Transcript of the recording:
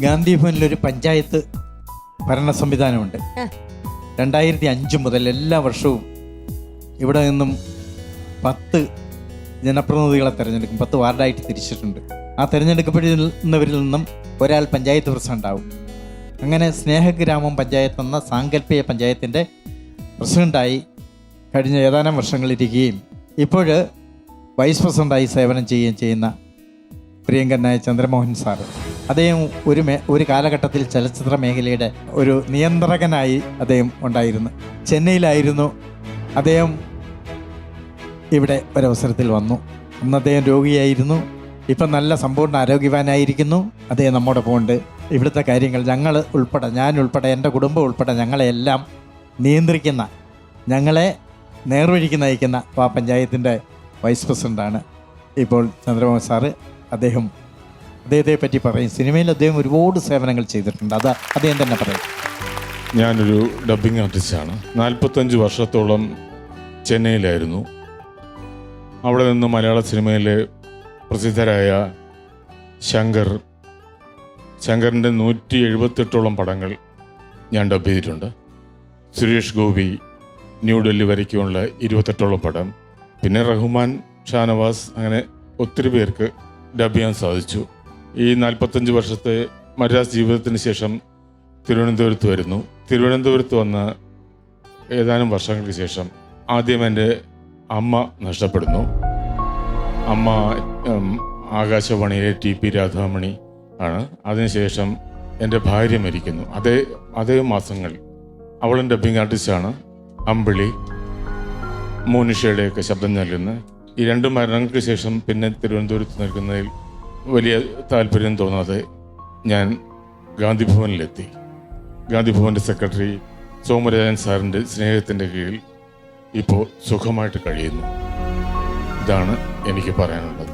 ഗാന്ധി ഭവനിലൊരു പഞ്ചായത്ത് ഭരണ സംവിധാനമുണ്ട് രണ്ടായിരത്തി അഞ്ച് മുതൽ എല്ലാ വർഷവും ഇവിടെ നിന്നും പത്ത് ജനപ്രതിനിധികളെ തിരഞ്ഞെടുക്കും. പത്ത് വാർഡായിട്ട് തിരിച്ചിട്ടുണ്ട്. ആ തിരഞ്ഞെടുക്കപ്പെടുന്നവരിൽ നിന്നും ഒരാൾ പഞ്ചായത്ത് പ്രസിഡന്റാവും അങ്ങനെ സ്നേഹഗ്രാമം പഞ്ചായത്ത് എന്ന സാങ്കല്പിക പഞ്ചായത്തിന്റെ പ്രസിഡന്റായി കഴിഞ്ഞ ഏതാനും വർഷങ്ങളിരിക്കുകയും ഇപ്പോൾ വൈസ് പ്രസിഡന്റായി സേവനം ചെയ്യുകയും ചെയ്യുന്ന പ്രിയങ്കരനായ ചന്ദ്രമോഹൻ സാറ്. അദ്ദേഹം ഒരു മേ ഒരു കാലഘട്ടത്തിൽ ചലച്ചിത്ര മേഖലയുടെ ഒരു നിയന്ത്രകനായി അദ്ദേഹം ഉണ്ടായിരുന്നു. ചെന്നൈയിലായിരുന്നു അദ്ദേഹം ഇവിടെ ഒരവസരത്തിൽ വന്നു. അന്ന് അദ്ദേഹം രോഗിയായിരുന്നു. ഇപ്പം നല്ല സമ്പൂർണ ആരോഗ്യവാനായിരിക്കുന്നു. അദ്ദേഹം നമ്മുടെ പോണ്ട് ഇവിടുത്തെ കാര്യങ്ങൾ ഞങ്ങൾ ഉൾപ്പെടെ ഞാൻ ഉൾപ്പെടെ എന്റെ കുടുംബം ഉൾപ്പെടെ ഞങ്ങളെല്ലാം നിയന്ത്രിക്കുന്ന ഞങ്ങളെ നേർവഴിക്ക് നയിക്കുന്ന ആ പഞ്ചായത്തിന്റെ വൈസ് പ്രസിഡന്റാണ് ഇപ്പോൾ ചന്ദ്രബാബു സാറ്. അദ്ദേഹം അദ്ദേഹത്തെ പറ്റി പറയും. സിനിമയിൽ അദ്ദേഹം ഒരുപാട് സേവനങ്ങൾ ചെയ്തിട്ടുണ്ട്. അത് അദ്ദേഹം തന്നെ പറയും. ഞാനൊരു ഡബിങ് ആർട്ടിസ്റ്റാണ് നാൽപ്പത്തഞ്ച് വർഷത്തോളം ചെന്നൈയിലായിരുന്നു. അവിടെ നിന്ന് മലയാള സിനിമയിലെ പ്രസിദ്ധരായ ശങ്കർ ശങ്കറിന്റെ നൂറ്റി എഴുപത്തെട്ടോളം പടങ്ങൾ ഞാൻ ഡബ് ചെയ്തിട്ടുണ്ട്. സുരേഷ് ഗോപി ന്യൂഡൽഹി വരയ്ക്കുമുള്ള ഇരുപത്തെട്ടോളം പടം. പിന്നെ റഹ്മാൻ ഷാനവാസ് അങ്ങനെ ഒത്തിരി പേർക്ക് ഡബ് ചെയ്യാൻ സാധിച്ചു. ഈ നാൽപ്പത്തഞ്ച് വർഷത്തെ മദ്രാസ് ജീവിതത്തിന് ശേഷം തിരുവനന്തപുരത്ത് വരുന്നു. തിരുവനന്തപുരത്ത് വന്ന ഏതാനും വർഷങ്ങൾക്ക് ശേഷം ആദ്യം എന്റെ അമ്മ നഷ്ടപ്പെടുന്നു. അമ്മ ആകാശവാണിയിലെ ടി പി രാധാമണി ആണ്. അതിനുശേഷം എന്റെ ഭാര്യ മരിക്കുന്നു. അതേ അതേ മാസങ്ങൾ അവളും ഡബ്ബിംഗ് ആർട്ടിസ്റ്റാണ് അമ്പിളി മോനിഷയുടെയൊക്കെ ശബ്ദം നൽകുന്ന ഈ രണ്ട് മരണങ്ങൾക്ക് ശേഷം പിന്നെ തിരുവനന്തപുരത്ത് നിൽക്കുന്നതിൽ വലിയ താല്പര്യം തോന്നാതെ ഞാൻ ഗാന്ധി ഭവനിലെത്തി ഗാന്ധി ഭവന്റെ സെക്രട്ടറി സോമരാജൻ സാറിന്റെ സ്നേഹത്തിന്റെ കീഴിൽ ഇപ്പോൾ സുഖമായിട്ട് കഴിയുന്നു. ഇതാണ് എനിക്ക് പറയാനുള്ളത്.